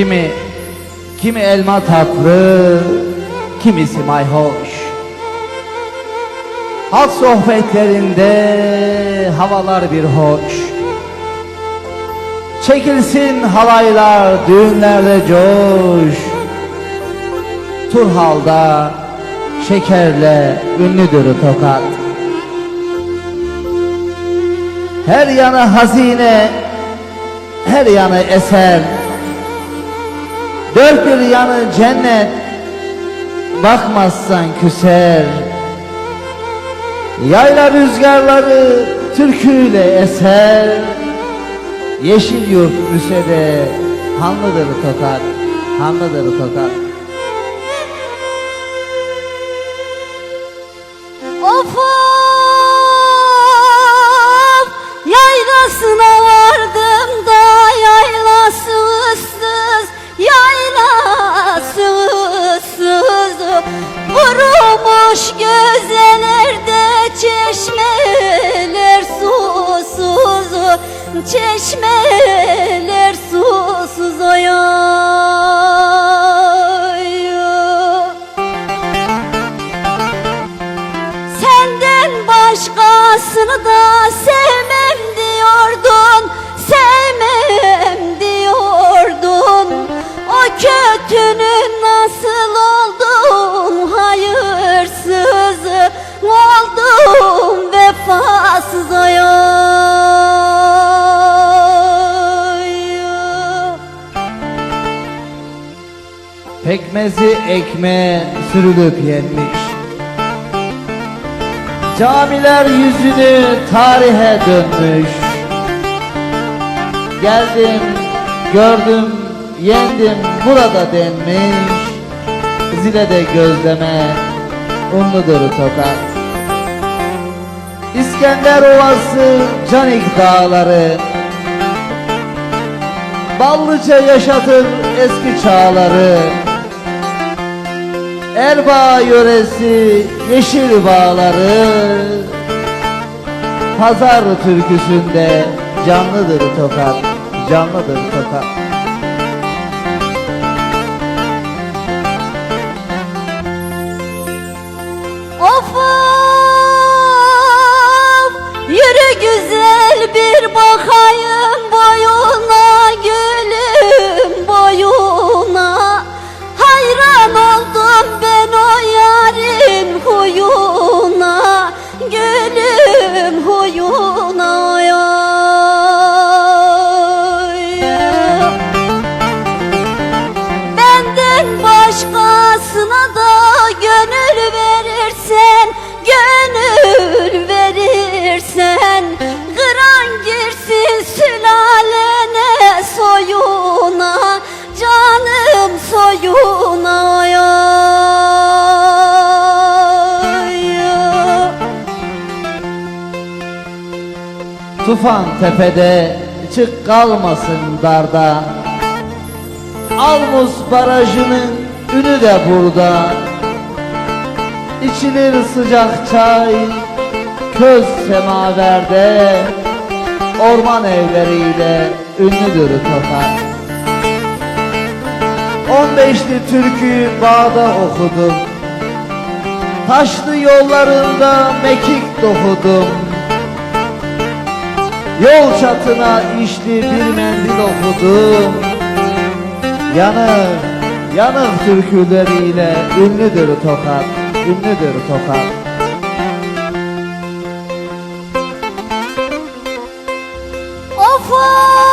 Kimi kimi elma tatlı, kimisi mayhoş. Halk sohbetlerinde havalar bir hoş. Çekilsin halaylar, düğünlerde coş. Turhal'da şekerle ünlüdür tokat. Her yanı hazine, her yanı eser. Dört bir yanı cennet, bakmazsan küser. Yayla rüzgarları türküyle eser. Yeşil yurt müsede, hanlıdır tokat, hanlıdır tokat. Vurulmuş gözelerde çeşmeler susuz Çeşmeler susuz oy Pekmezi ekmeğe sürülüp yenmiş. Camiler yüzünü tarihe dönmüş. Geldim, gördüm, yendim burada denmiş. Zile de gözleme, unludur tokat. İskender Ovası, Canik Dağları. Ballıca yaşatır eski çağları Erbaa yöresi yeşil bağları. Pazar türküsünde canlıdır tokat Canlıdır tokat Ayo. Tufan tepede çık kalmasın darda. Almus barajının ünü de burada. İçilir sıcak çay köz semaverde. Orman evleriyle ünlüdür tokat On beşli türküyü bağda okudum. Taşlı yollarında mekik dokudum Yol çatına işli bir mendil okudum Yanık, yanık türküleriyle ünlüdür Tokat, ünlüdür Tokat. Of of!